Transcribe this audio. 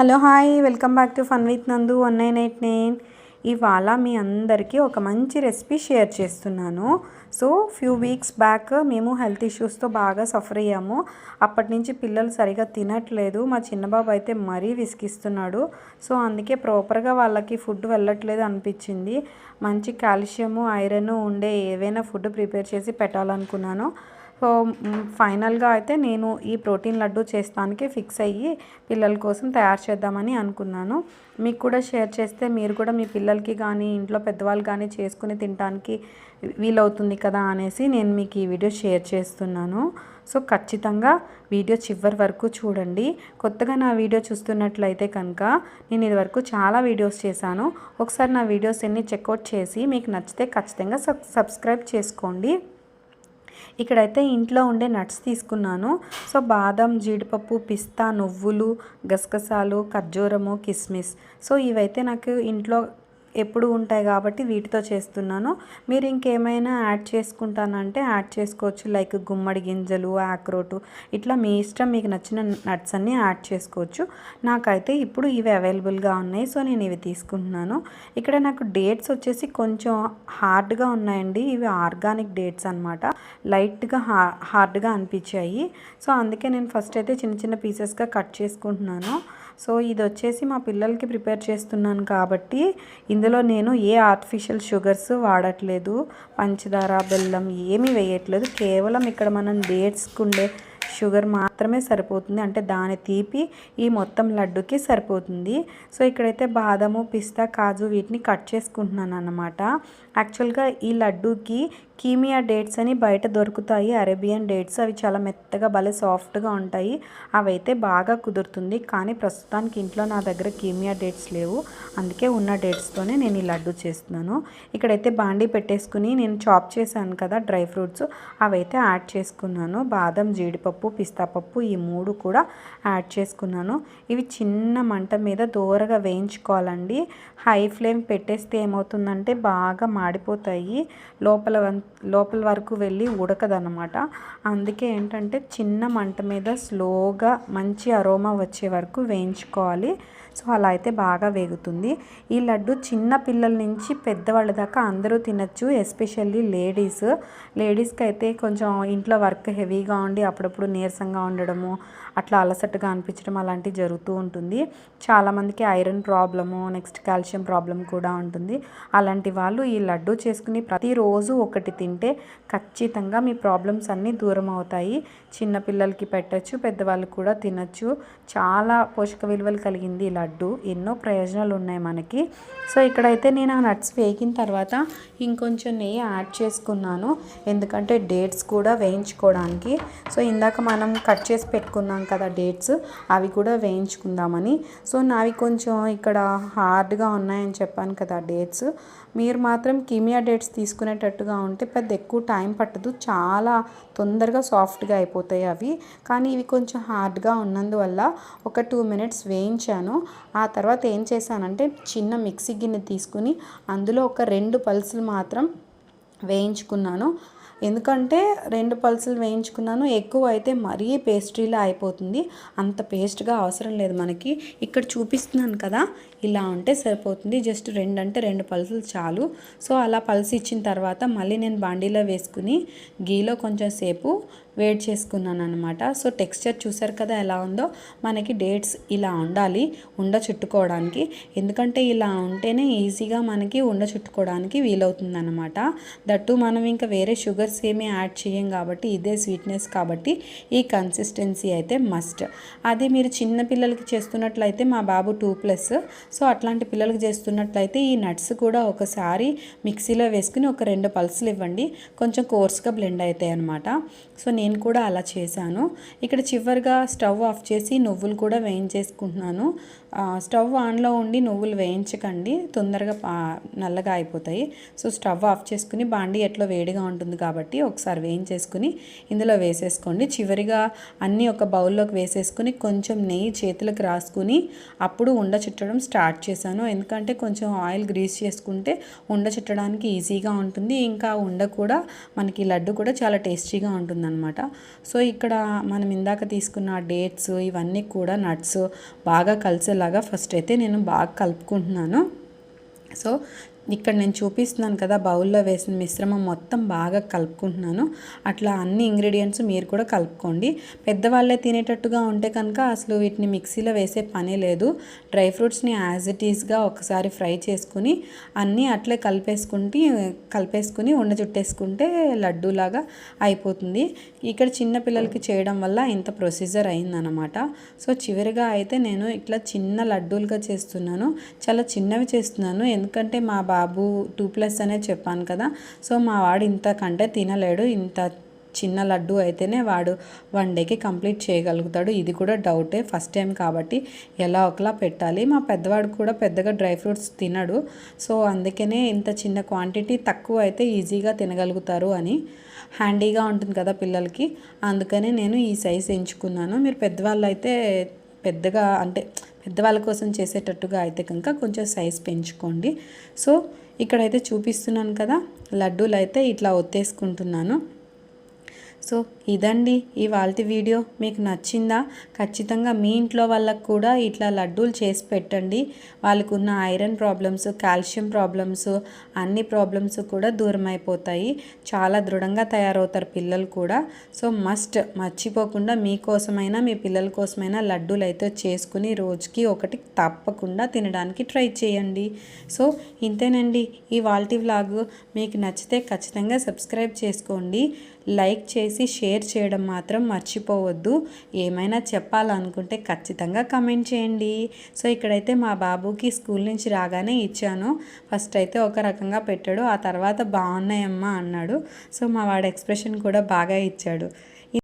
Hello hi welcome back to fun with Nandu one nine eight nine. ఇవాళ మీ అందరికీ ఒక మంచి రెసిపీ షేర్ చేస్తున్నాను. సో ఫ్యూ వీక్స్ బ్యాక్ మేము హెల్త్ ఇష్యూస్తో బాగా సఫర్ అయ్యాము. అప్పటి నుంచి పిల్లలు సరిగా తినట్లేదు. మా చిన్నబాబు అయితే మరీ విసిగిస్తున్నాడు. సో అందుకే ప్రాపర్గా వాళ్ళకి ఫుడ్ వెళ్ళట్లేదు అనిపించింది. మంచి కాల్షియము ఐరన్ ఉండే ఏవైనా ఫుడ్ ప్రిపేర్ చేసి పెట్టాలనుకున్నాను. సో ఫైనల్గా అయితే నేను ఈ ప్రోటీన్ లడ్డు చేస్తానికి ఫిక్స్ అయ్యి పిల్లల కోసం తయారు చేద్దామని అనుకున్నాను. మీకు కూడా షేర్ చేస్తే మీరు కూడా మీ పిల్లలకి కానీ ఇంట్లో పెద్దవాళ్ళు కానీ చేసుకుని తినడానికి వీలవుతుంది కదా అనేసి నేను మీకు ఈ వీడియో షేర్ చేస్తున్నాను. సో ఖచ్చితంగా వీడియో చివరి వరకు చూడండి. కొత్తగా నా వీడియో చూస్తున్నట్లయితే కనుక నేను ఇది వరకు చాలా వీడియోస్ చేశాను. ఒకసారి నా వీడియోస్ అన్ని చెక్అవుట్ చేసి మీకు నచ్చితే ఖచ్చితంగా సబ్ సబ్స్క్రైబ్ చేసుకోండి. ఇక్కడైతే ఇంట్లో ఉండే నట్స్ తీసుకున్నాను. సో బాదం జీడిపప్పు పిస్తా నువ్వులు గసగసాలు ఖర్జూరము కిస్మిస్. సో ఇవైతే నాకు ఇంట్లో ఎప్పుడు ఉంటాయి కాబట్టి వీటితో చేస్తున్నాను. మీరు ఇంకేమైనా యాడ్ చేసుకుంటానంటే యాడ్ చేసుకోవచ్చు. లైక్ గుమ్మడి గింజలు ఆక్రోటు ఇట్లా మీ ఇష్టం మీకు నచ్చిన నట్స్ అన్నీ యాడ్ చేసుకోవచ్చు. నాకైతే ఇప్పుడు ఇవి అవైలబుల్గా ఉన్నాయి. సో నేను ఇవి తీసుకుంటున్నాను. ఇక్కడ నాకు డేట్స్ వచ్చేసి కొంచెం హార్డ్గా ఉన్నాయండి. ఇవి ఆర్గానిక్ డేట్స్ అనమాట లైట్గా హా హార్డ్గా అనిపించాయి. సో అందుకే నేను ఫస్ట్ అయితే చిన్న చిన్న పీసెస్గా కట్ చేసుకుంటున్నాను. సో ఇది వచ్చేసి మా పిల్లలకి ప్రిపేర్ చేస్తున్నాను కాబట్టి ఇందులో నేను ఏ ఆర్టిఫిషియల్ షుగర్స్ వాడట్లేదు పంచదార బెల్లం ఏమీ వేయట్లేదు. కేవలం ఇక్కడ మనం డేట్స్కి ఉండే షుగర్ మాత్రమే సరిపోతుంది. అంటే దాని తీపి ఈ మొత్తం లడ్డుకి సరిపోతుంది. సో ఇక్కడైతే బాదము పిస్తా కాజు వీటిని కట్ చేసుకుంటున్నాను అన్నమాట యాక్చువల్గా ఈ లడ్డూకి కీమియా డేట్స్ అని బయట దొరుకుతాయి అరేబియన్ డేట్స్. అవి చాలా మెత్తగా భలే సాఫ్ట్గా ఉంటాయి. అవైతే బాగా కుదురుతుంది. కానీ ప్రస్తుతానికి ఇంట్లో నా దగ్గర కీమియా డేట్స్ లేవు. అందుకే ఉన్న డేట్స్తోనే నేను ఈ లడ్డు చేస్తున్నాను. ఇక్కడైతే బాండీ పెట్టేసుకుని నేను చాప్ చేశాను కదా డ్రై ఫ్రూట్స్. అవైతే యాడ్ చేసుకున్నాను. బాదం జీడిపప్పు పిస్తా పప్పు ఈ మూడు కూడా యాడ్ చేసుకున్నాను. ఇవి చిన్న మంట మీద దూరగా వేయించుకోవాలండి. హై ఫ్లేమ్ పెట్టేస్తే ఏమవుతుందంటే బాగా మాడిపోతాయి. లోపల లోపల వరకు వెళ్ళి ఉడకదన్నమాట. అందుకే ఏంటంటే చిన్న మంట మీద స్లోగా మంచి అరోమా వచ్చే వరకు వేయించుకోవాలి. సో అలా అయితే బాగా వేగుతుంది. ఈ లడ్డు చిన్న పిల్లల నుంచి పెద్దవాళ్ళ దాకా అందరూ తినచ్చు ఎస్పెషల్లీ లేడీస్. లేడీస్కి అయితే కొంచెం ఇంట్లో వర్క్ హెవీగా ఉండి అప్పుడప్పుడు నీరసంగా ఉండడము అట్లా అలసటగా అనిపించడం అలాంటివి జరుగుతూ ఉంటుంది. చాలామందికి iron problem next calcium problem కూడా ఉంటుంది. అలాంటి వాళ్ళు ఈ లడ్డు చేసుకుని ప్రతిరోజు ఒకటి తింటే ఖచ్చితంగా మీ ప్రాబ్లమ్స్ అన్నీ దూరం అవుతాయి. చిన్నపిల్లలకి పెట్టచ్చు పెద్దవాళ్ళు కూడా తినచ్చు. చాలా పోషక విలువలు కలిగింది ఈ లడ్డు. ఎన్నో ప్రయోజనాలు ఉన్నాయి మనకి. సో ఇక్కడైతే నేను ఆ నట్స్ వేగిన తర్వాత ఇంకొంచెం నెయ్యి యాడ్ చేసుకున్నాను. ఎందుకంటే డేట్స్ కూడా వేయించుకోవడానికి. సో ఇందాక మనం కట్ చేసి పెట్టుకున్నాం కదా డేట్స్ అవి కూడా వేయించుకుందామని. సో నావి కొంచెం ఇక్కడ హార్డ్గా ఉన్నాయని చెప్పాను కదా డేట్స్. మీరు మాత్రం కిమియా డేట్స్ తీసుకునేటట్టుగా ఉంటే పెద్ద ఎక్కువ టైం పట్టదు. చాలా తొందరగా సాఫ్ట్గా అయిపోతాయి అవి. కానీ ఇవి కొంచెం హార్డ్గా ఉన్నందువల్ల ఒక టూ మినిట్స్ వేయించాను. ఆ తర్వాత ఏం చేశానంటే చిన్న మిక్సీ గిన్నె తీసుకుని అందులో ఒక రెండు పల్సులు మాత్రం వేయించుకున్నాను. ఎందుకంటే రెండు పల్సులు వేయించుకున్నాను. ఎక్కువ అయితే మరీ పేస్ట్రీలా అయిపోతుంది. అంత పేస్ట్గా అవసరం లేదు మనకి. ఇక్కడ చూపిస్తున్నాను కదా ఇలా ఉంటే సరిపోతుంది. జస్ట్ రెండు అంటే రెండు పల్సులు చాలు. సో అలా పల్స్ ఇచ్చిన తర్వాత మళ్ళీ నేను బాండీలో వేసుకుని గీలో కొంచెం సేపు వేడి చేసుకున్నాను అనమాట సో టెక్స్చర్ చూసారు కదా ఎలా ఉందో? మనకి డేట్స్ ఇలా ఉండాలి ఉండ చుట్టుకోవడానికి. ఎందుకంటే ఇలా ఉంటేనే ఈజీగా మనకి ఉండ చుట్టుకోవడానికి వీలవుతుంది అనమాట దట్టు మనం ఇంకా వేరే షుగర్ షుగర్స్ ఏమీ యాడ్ చేయం కాబట్టి ఇదే స్వీట్నెస్ కాబట్టి ఈ కన్సిస్టెన్సీ అయితే మస్ట్ అదే మీరు చిన్న పిల్లలకి చేస్తున్నట్లయితే మా బాబు టూ ప్లస్ సో అట్లాంటి పిల్లలకి చేస్తున్నట్లయితే ఈ నట్స్ కూడా ఒకసారి మిక్సీలో వేసుకుని ఒక రెండు పల్సులు ఇవ్వండి. కొంచెం కోర్స్గా బ్లెండ్ అవుతాయి అనమాట సో నేను కూడా అలా చేశాను. ఇక్కడ చివరిగా స్టవ్ ఆఫ్ చేసి నువ్వులు కూడా వేయించేసుకుంటున్నాను. స్టవ్ ఆన్లో ఉండి నువ్వులు వేయించకండి. తొందరగా పా- నల్లగా అయిపోతాయి. సో స్టవ్ ఆఫ్ చేసుకుని బాండి ఎట్లా వేడిగా ఉంటుంది కాబట్టి కాబట్టి ఒకసారి వేయించేసుకుని ఇందులో వేసేసుకోండి. చివరిగా అన్నీ ఒక బౌల్లోకి వేసేసుకుని కొంచెం నెయ్యి చేతులకు రాసుకుని అప్పుడు ఉండ చుట్టడం స్టార్ట్ చేశాను. ఎందుకంటే కొంచెం ఆయిల్ గ్రీస్ చేసుకుంటే ఉండ చుట్టడానికి ఈజీగా ఉంటుంది. ఇంకా ఉండ కూడా మనకి లడ్డు కూడా చాలా టేస్టీగా ఉంటుందన్నమాట. సో ఇక్కడ మనం ఇందాక తీసుకున్న డేట్స్ ఇవన్నీ కూడా నట్స్ బాగా కలిసేలాగా ఫస్ట్ అయితే నేను బాగా కలుపుకుంటున్నాను. సో ఇక్కడ నేను చూపిస్తున్నాను కదా బౌల్లో వేసిన మిశ్రమం మొత్తం బాగా కలుపుకుంటున్నాను. అట్లా అన్ని ఇంగ్రీడియంట్స్ మీరు కూడా కలుపుకోండి. పెద్దవాళ్ళే తినేటట్టుగా ఉంటే కనుక అసలు వీటిని మిక్సీలో వేసే పనే లేదు. డ్రై ఫ్రూట్స్ని యాజ్ ఇట్ ఈస్గా ఒకసారి ఫ్రై చేసుకుని అన్నీ అట్లే కలిపేసుకుంటే కలిపేసుకుని ఉండ చుట్టేసుకుంటే లడ్డూలాగా అయిపోతుంది. ఇక్కడ చిన్న పిల్లలకి చేయడం వల్ల ఇంత ప్రొసీజర్ అయిందనమాట సో చివరిగా అయితే నేను ఇట్లా చిన్న లడ్డూలుగా చేస్తున్నాను. చాలా చిన్నవి చేస్తున్నాను. ఎందుకంటే మా బాబు టూ ప్లస్ అనే చెప్పాను కదా. సో మా వాడు ఇంతకంటే తినలేడు. ఇంత చిన్న లడ్డు అయితేనే వాడు వన్ డేకి కంప్లీట్ చేయగలుగుతాడు. ఇది కూడా డౌటే ఫస్ట్ టైం కాబట్టి ఎలా ఒకలా పెట్టాలి. మా పెద్దవాడు కూడా పెద్దగా డ్రై ఫ్రూట్స్ తినడు. సో అందుకనే ఇంత చిన్న క్వాంటిటీ తక్కువ అయితే ఈజీగా తినగలుగుతారు అని హ్యాండీగా ఉంటుంది కదా పిల్లలకి. అందుకనే నేను ఈ సైజ్ ఎంచుకున్నాను. మీరు పెద్దవాళ్ళు అయితే పెద్దగా అంటే పెద్దవాళ్ళ కోసం చేసేటట్టుగా అయితే కనుక కొంచెం సైజ్ పెంచుకోండి. సో ఇక్కడైతే చూపిస్తున్నాను కదా లడ్డూలు అయితే ఇట్లా ఒత్తేసుకుంటున్నాను. సో ఇదండి ఇవాళ వీడియో. మీకు నచ్చిందా? ఖచ్చితంగా మీ ఇంట్లో వాళ్ళకు కూడా ఇట్లా లడ్డూలు చేసి పెట్టండి. వాళ్ళకు ఉన్న ఐరన్ ప్రాబ్లమ్స్ కాల్షియం ప్రాబ్లమ్స్ అన్ని ప్రాబ్లమ్స్ కూడా దూరం అయిపోతాయి. చాలా దృఢంగా తయారవుతారు పిల్లలు కూడా. సో మస్ట్ మర్చిపోకుండా మీకోసమైనా మీ పిల్లల కోసమైనా లడ్డూలు అయితే చేసుకుని రోజుకి ఒకటి తప్పకుండా తినడానికి ట్రై చేయండి. సో ఇంతేనండి ఈ వాల్టీ వ్లాగ్. మీకు నచ్చితే ఖచ్చితంగా సబ్స్క్రైబ్ చేసుకోండి. లైక్ చేసి షేర్ చేయడం మాత్రం మర్చిపోవద్దు. ఏమైనా చెప్పాలనుకుంటే ఖచ్చితంగా కమెంట్ చేయండి. సో ఇక్కడైతే మా బాబుకి స్కూల్ నుంచి రాగానే ఇచ్చాను. ఫస్ట్ అయితే ఒక రకంగా పెట్టాడు. ఆ తర్వాత బాగున్నాయమ్మా అన్నాడు. సో మా వాడు ఎక్స్ప్రెషన్ కూడా బాగా ఇచ్చాడు.